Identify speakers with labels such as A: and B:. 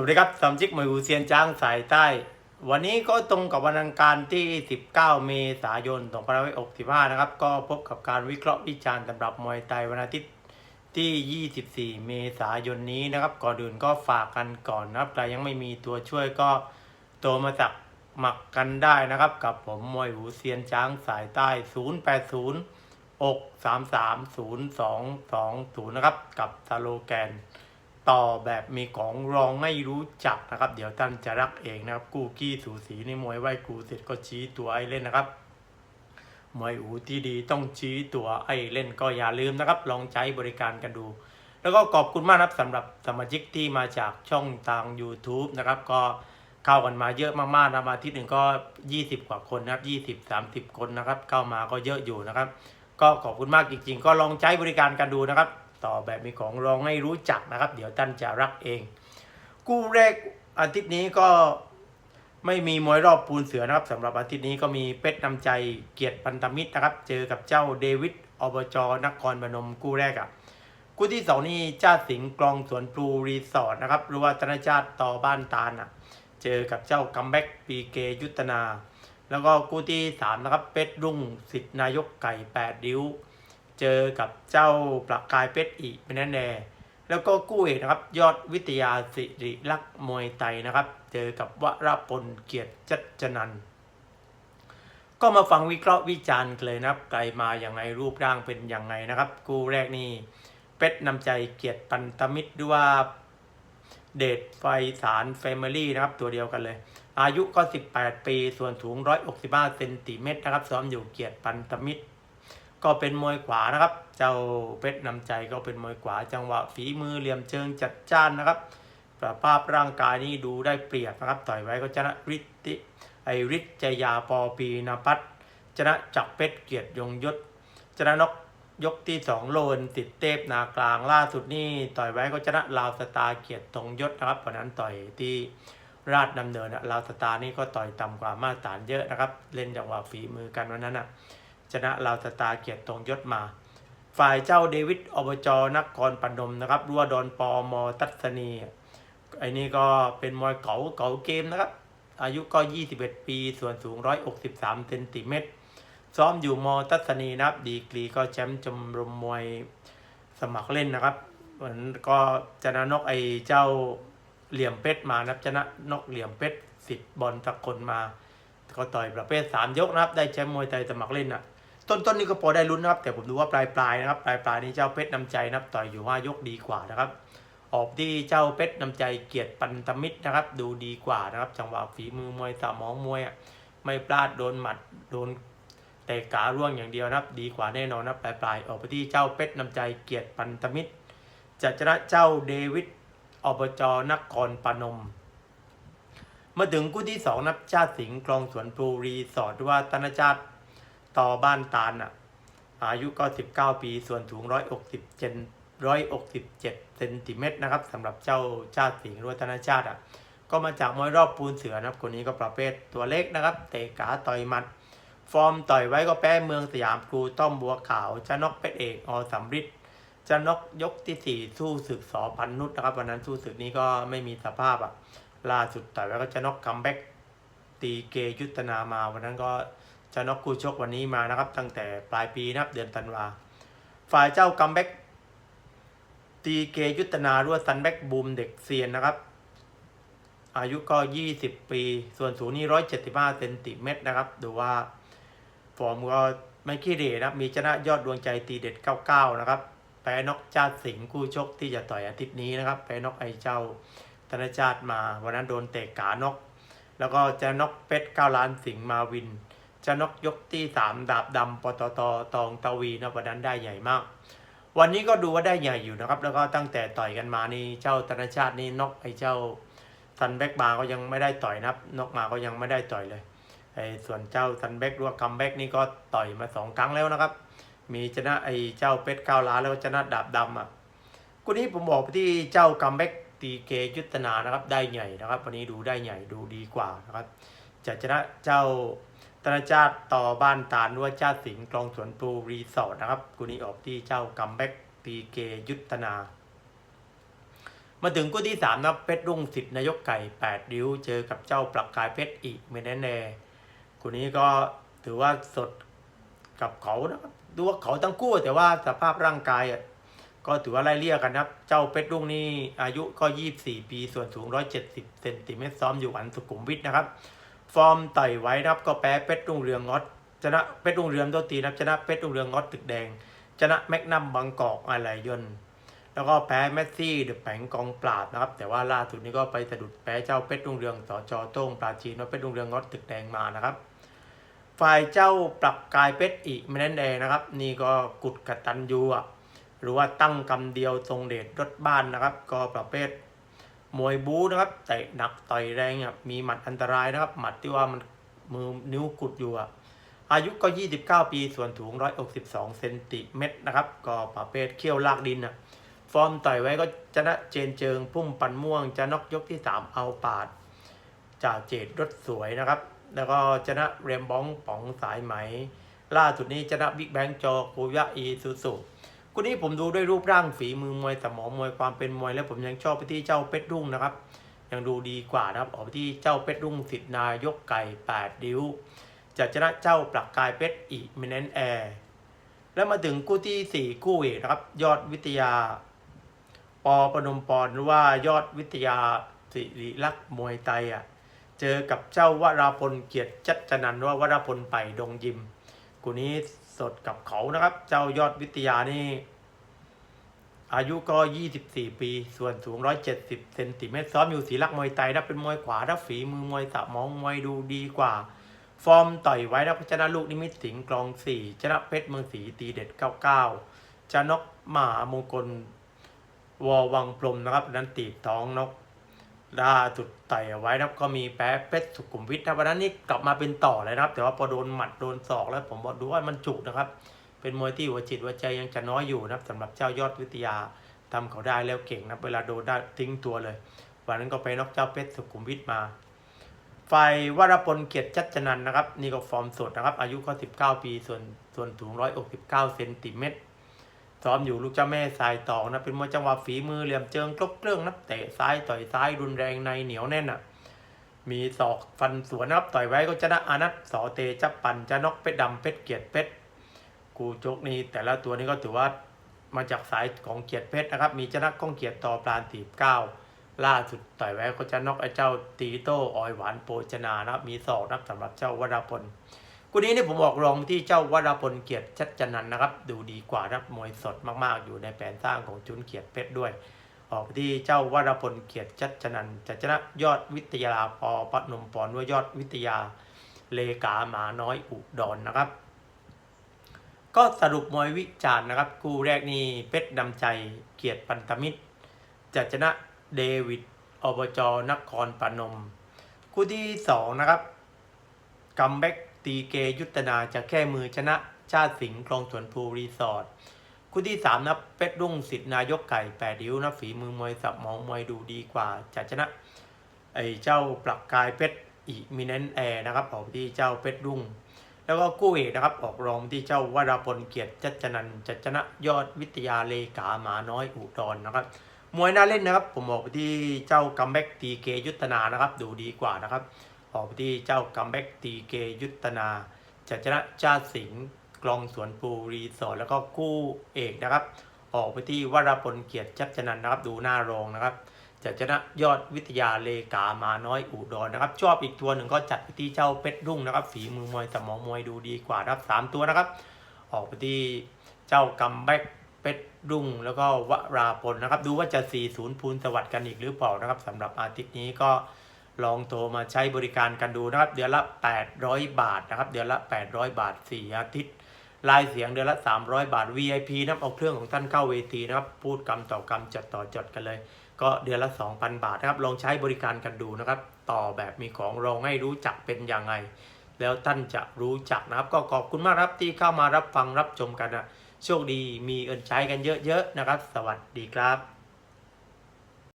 A: วัสดีครับสามจิกมวยหูเซียนจ้างสายใต้ วันนี้ก็ตรงกับวันอังคารที่ 19 เมษายน2565 นะครับ ก็พบกับการวิเคราะห์วิจารณ์สำหรับมวยไทยวันอาทิตย์ที่ 24 เมษายนนี้นะครับ ก่อนอื่นก็ฝากกันก่อนนะครับใครยังไม่มีตัวช่วยก็โทรมาสักหมักกันได้นะครับ กับผมมวยหูเซียนจ้างสายใต้ 080อก3 3 0 2 2 0 นะครับ กับสโลแกน ต่อแบบมีของรองไม่รู้จักนะครับ เดี๋ยวท่านจะรักเองนะครับ กูกี้สูสีในมวยไหวกูเสร็จก็ชี้ตัวไอ้เล่นนะครับมวยอูที่ดีต้องชี้ตัวไอ้เล่นก็อย่าลืมนะครับ ลองใช้บริการกันดู แล้วก็ขอบคุณมากนะครับสำหรับสมาชิกที่มาจากช่องทาง YouTube นะครับ ก็เข้ากันมาเยอะมากๆนะมาอาที่หนึ่งก็ 20 กว่าคนนะครับ 20 30 คนนะครับ เข้ามาก็เยอะอยู่นะครับ ก็ขอบคุณมากจริง ๆ ก็ลองใช้บริการกันดูนะครับ ต่อแบบมีของรองให้รู้จักนะครับ เดี๋ยวท่านจะรักเอง กู้แรกอาทิตย์นี้ก็ไม่มีมวยรอบปูนเสือนะครับสำหรับอาทิตย์นี้ก็มีเป็ดนำใจเกียรติพันธมิตรนะครับ เจอกับเจ้าเดวิดอบจนครพนมกู้แรกอะกู้ที่สองนี่เจ้าสิงห์กลองสวนปลูรีสอร์ทนะครับหรือว่าธนชาติต่อบ้านตาลอะเจอกับเจ้ากัมแบ็กปีเกยุทธนา แล้วก็กู้ที่สามนะครับเป็ดรุ่งสิทธินายกไก่แปดริ้ว เจอกับเจ้าประกายเพชรอีกเป็นแน่แน่แล้วก็กู้เอกนะครับ ยอดวิทยาสิริลักษ์มวยไทยนะครับ เจอกับวรพลเกียรติจัดจนันก็มาฟังวิเคราะห์วิจารณ์เลยนะครับไกลมาอย่างไงรูปร่างเป็นอย่างไงนะครับกู้แรกนี่เป็ดนำใจเกียรติปันตมิตรด้วยว่าเดชไฟสารแฟมิลี่นะครับตัวเดียวกันเลย อายุก็ 18 ปี ส่วนสูง 165เซนติเมตรนะครับซ้อมอยู่เกียรติปันตมิตร ก็เป็นมวยขวานะครับ เจ้าเพชรนำใจก็เป็นมวยขวา จังหวะฝีมือเหลี่ยมเชิงจัดจ้านนะครับสภาพร่างกายนี่ดูได้เปรียบนะครับ ต่อยไว้ก็ชนะฤทธิไอฤทธิ์จยาปอปีนพัฒน์ชนะจักเพชรเกียรติยงยศชนะนกยกที่สองโลนติดเทพนากลางล่าสุดนี่ต่อยไว้ก็ชนะลาวสตาเกียรติทงยศนะครับวันนั้นต่อยที่ราชดำเนินอะลาวสตานี่ก็ต่อยต่ำกว่ามาตรฐานเยอะนะครับ เล่นจังหวะฝีมือกันวันนั้นอะ ชนะลาวสตาเกียรติตรงยศมา ฝ่ายเจ้าเดวิดอบจนักครปนมนะครับรัวดอนปอมอตัศนีไอ้นี่ก็เป็นมวยเก่าเก่าเกมนะครับ อายุก็ 21 ปี ส่วนสูง 163เซนติเมตร ซ้อมอยู่มอตัศนีนะครับ ดีกรีก็แชมป์ชมรมมวยสมัครเล่นนะครับเหมือนก็ชนะนกไอ้เจ้าเหลี่ยมเพชรมานะครับชนะนกเหลี่ยมเพชรสิทธิ์บอลตะคนมา ก็ต่อยประเภท 3 ยกนะครับ ได้แชมป์มวยไทยสมัครเล่นอะ ต้นต้นนี่ก็พอได้ลุ้นนะครับ แต่ผมดูว่าปลายปลายๆนะครับปลายปลายๆนี้เจ้าเพชรนำใจนะครับต่อยอยู่ห้ายกดีกว่านะครับ ออกที่เจ้าเพชรนำใจเกียรติปันธมิตรนะครับ ดูดีกว่านะครับ จังหวะฝีมือมวยสมองมวยอะไม่พลาดโดนหมัดโดนเตะขาร่วงอย่างเดียวนะครับ ดีกว่าแน่นอนนะปลายปลายๆออกไปที่เจ้าเพชรนำใจเกียรติปันธมิตรจะชนะเจ้าเดวิดอบจนครปนมมาถึงคู่ที่สองนับชาติสิงห์คลองสวนปูรีสอร์ทหรือว่าตนชาติ ต่อบ้านตาลอะ อายุก็ 19 ปี ส่วนสูง167 167เซนติเมตรนะครับสำหรับเจ้าชาติสิงห์รือว่าตนชาติอะ ก็มาจากมวยรอบปูนเสือนะครับ คนนี้ก็ประเภทตัวเล็กนะครับ เตะขาต่อยหมัด ฟอร์มต่อยไว้ก็แพ้เมืองสยามครูต้อมบัวขาวชนกเป็ดเอกอสำริดชนกยกที่สี่สู้ศึกสอพันนุษย์นะครับวันนั้นสู้ศึกนี้ก็ไม่มีสภาพอะล่าสุดต่อยไว้ก็ชนกคัมแบ็กตีเกยุทธนามาวันนั้นก็ ชนกคู่ชกวันนี้มานะครับ ตั้งแต่ปลายปีนะครับเดือนธันวา ฝ่ายเจ้าคัมแบ็กตีเกยุทธนารือว่าซันแบ็กบูมเด็กเซียนนะครับ อายุก็ 20 ปี ส่วนสูงนี่175เซนติเมตรนะครับดูว่าฟอร์มก็ไม่ขี้เหร่นะครับมีชนะยอดดวงใจตีเด็ด 99 นะครับแพ้นกจาสิงคู่ชกที่จะต่อยอาทิตย์นี้นะครับแพ้นกไอเจ้าธนชาติมา วันนั้นโดนเตะกานก แล้วก็จะนกเป็ดเก้าล้านสิงมาวิน นกยกที่สามดาบดำปตทตองตะวีนะวันนั้นได้ใหญ่มาก วันนี้ก็ดูว่าได้ใหญ่อยู่นะครับ แล้วก็ตั้งแต่ต่อยกันมานี่เจ้าธนชาตินี่นกไอเจ้าซันแบ็กมาก็ยังไม่ได้ต่อยนะครับนกมาก็ยังไม่ได้ต่อยเลยไอส่วนเจ้าซันแบ็กหรือว่าคัมแบ็กนี่ก็ต่อยมาสองครั้งแล้วนะครับ มีชนะไอเจ้าเป็ดเก้าล้านแล้วชนะดาบดำอะกูนี้ผมบอกไปที่เจ้าคัมแบ็กตีเกยุทธนานะครับได้ใหญ่นะครับ วันนี้ดูได้ใหญ่ดูดีกว่านะครับจะชนะเจ้า นชาติต่อบ้านตาลด้วยชาสิงห์กลองสวนปูรีสอร์ทนะครับกูนี้ออกที่เจ้ากัมแบ็กตีเกยุทธนา มาถึงคู่ที่สามนะเพชรรุ่งสิทธิ์นายกไก่แปดริ้ว เจอกับเจ้าปลักกายเพชรอีกเมนแน่แน่คู่นี้ก็ถือว่าสดกับเขานะครับดูว่าเขาทั้งคู่แต่ว่าสภาพร่างกายอะก็ถือว่าไล่เลี่ยกันนะครับ เจ้าเพชรรุ่งนี่อายุก็ 24 ปี ส่วนสูง 170 เซนติเมตรซ้อมอยู่อันสุขุมวิทนะครับ ฟอร์มต่อยไว้นะครับก็แพ้เพชรรุ่งเรืองงอดชนะเพชรรุ่งเรืองตัวตีนะครับชนะเพชรรุ่งเรืองงอดตึกแดง ชนะแมกนัมบางกอกอะไรยนแล้วก็แพ้แมสซี่เดอะแผงกองปราบนะครับ แต่ว่าล่าสุดนี้ก็ไปสะดุดแพ้เจ้าเพชรรุ่งเรืองสจโต้งปราจีนว่าเพชรรุ่งเรืองงอดตึกแดงมานะครับฝ่ายเจ้าปรับกายเพชรอีกไม่นั่นแดงนะครับ นี่ก็กุดกตันยูอะหรือว่าตั้งกำเดียวทรงเดชรถบ้านนะครับ ก็ประเภท มวยบู๊นะครับเตะหนักต่อยแรงอะมีหมัดอันตรายนะครับ หมัดที่ว่ามันมือนิ้วกุดอยู่อะอายุก็ 29 ปีส่วนสูง 162 เซนติเมตรนะครับ ก็ประเภทเขี้ยวลากดินนะฟอร์มต่อยไว้ก็ชนะเจนเจิง พุ่มปันม่วงจะนอกยกที่ 3 เอาปาดจากเจดรถสวยนะครับ แล้วก็ชนะเรมบ้องป๋องสายไหม ล่าสุดนี้ชนะบิ๊กแบงจอคูยะอีซูซุ คู่นี้ผมดูด้วยรูปร่างฝีมือมวยสมองมวยความเป็นมวยแล้วผมยังชอบไปที่เจ้าเป็ดรุ่งนะครับ ยังดูดีกว่านะครับออกไปที่เจ้าเป็ดรุ่งสิทธินายกไก่8ดิ้วจะชนะเจ้าปลักกายเพชรอีมินนนแอร์แล้วมาถึงคู่ที่ 4 คู่เอกนะครับ ยอดวิทยา ปอปนมปอนหรือว่ายอดวิทยาสิริลักษ์มวยไทยอะเจอกับเจ้าวราพลเกียรติจัดจนันว่าวราพลไปดงยิมคู่นี้ สดกับเขานะครับ เจ้ายอดวิทยานี่ อายุก็ 24 ปี ส่วนสูง 170 เซนติเมตร ซ้อมอยู่ศรีลักมวยไทยนะเป็นมวยขวาถ้าฝีมือมวยสะมองมวยดูดีกว่า ฟอร์มต่อยไว้นะชนะลูกนิมิตสิงห์กลอง4ชนะเพชรเมืองศรีตีเด็ด 99 จะนกหมามงคลวอวังพรมนะครับ นั้นตีบท้องนก ล่าสุดต่อยเอาไว้นะครับก็มีแพ้เพชรสุขุมวิทนะวันนั้นนี่กลับมาเป็นต่อเลยนะครับ แต่ว่าพอโดนหมัดโดนศอกแล้วผมบอกดูว่ามันจุกนะครับ เป็นมวยที่หัวจิตหัวใจยังจะน้อยอยู่นะครับสำหรับเจ้ายอดวิทยาทำเขาได้แล้วเก่งนะเวลาโดนได้ทิ้งตัวเลย วันนั้นก็ไปนอกเจ้าเพชรสุขุมวิทมาฝ่ายวรพลเกียรติจัดจนันนะครับ นี่ก็ฟอร์มสดนะครับ อายุก็19 ปีส่วนส่วนสูง 169 เซนติเมตร ซ้อมอยู่ลูกเจ้าแม่สายตองนะเป็นมวยจังหวะฝีมือเหลี่ยมเจิงครบเครื่องนะเตะซ้ายต่อยซ้ายรุนแรงในเหนียวแน่นอะ มีศอกฟันสวนนะครับต่อยไว้ก็ชนะอานัทสอเตจับปันจะนกเพชรดำเพชรเกียรติเพชรกูจกนี่แต่ละตัวนี้ก็ถือว่ามาจากสายของเกียรติเพชรนะครับ มีชนะก้องเกียรติต่อปราณตีบเก้าล่าสุดต่อยไว้ก็จะนกไอ้เจ้าตีโต้ออยหวานโปชนานะครับมีศอกนับสำหรับเจ้าวราพล กูนี้นี่ผมออกรองที่เจ้าวราพลเกียรติชัดจนันนะครับ ดูดีกว่ารับมวยสดมากๆ อยู่ในแผนสร้างของจุนเกียรติเพชรด้วย ออกที่เจ้าวรพลเกียรติชัดจนันจะชนะยอดวิทยาปอปนมปอนด้วยอดวิทยาเลกาหมาน้อยอุดรนนะครับ ก็สรุปมวยวิจารณ์นะครับคู่แรกนี่เพชรดำใจเกียรติพันธมิตรจะชนะเดวิดอบจนครปนม คู่ที่สองนะครับกัมแบ็ก ตีเกยุทธนาจะแค่มือชนะชาติสิงห์คลองสวนภูรีสอร์ทคู่ที่สามนะเพชรรุ่งสิทธินายกไก่แปดดิ้วนะฝีมือมวยสับมองมวยดูดีกว่าจะชนะไอ้เจ้าปลักกายเพชรอีมิเนนแอร์นะครับออกที่เจ้าเพชรรุ่ง แล้วก็กู้เอกนะครับออกรองที่เจ้าวราพลเกียรติจัจนันจัชนะยอดวิทยาเลขาหมาน้อยอุดรนะครับมวยน่าเล่นนะครับ ผมออกไปที่เจ้ากัมแบกตีเกยุทธนานะครับ ดูดีกว่านะครับ ออกไปที่เจ้ากัมแบกตีเกยุทธนาจะชนะชาติสิงห์กลองสวนปูรีสอร์ทแล้วก็คู่เอกนะครับ ออกไปที่วรพลเกียรติชัดจนันนะครับดูหน้ารองนะครับจะชนะยอดวิทยาเลกามาน้อยอุดรนะครับ ชอบอีกตัวหนึ่งก็จัดไปที่เจ้าเพชรรุ่งนะครับฝีมือมวยสมองมวยดูดีกว่านะครับสามตัวนะครับ ออกไปที่เจ้ากัมแบกเพชรรุ่งแล้วก็วราพลนะครับ ดูว่าจะ 40พูนสวัสดิ์กันอีกหรือเปล่านะครับสำหรับอาทิตย์นี้ก็ ลองโทรมาใช้บริการกันดูนะครับ เดือนละ 800 บาทนะครับ เดือนละ 800 บาท 4 อาทิตย์รายเสียงเดือนละ 300 บาท VIP นะครับเอาเครื่องของท่านเข้าเวทีนะครับ พูดกำต่อกำจดต่อจดกันเลย ก็เดือนละ 2,000 บาทนะครับ ลองใช้บริการกันดูนะครับ ต่อแบบมีของรองให้รู้จักเป็นยังไง แล้วท่านจะรู้จักนะครับ ก็ขอบคุณมากครับที่เข้ามารับฟังรับชมกันนะโชคดีมีเอินใช้กันเยอะๆนะครับ สวัสดีครับ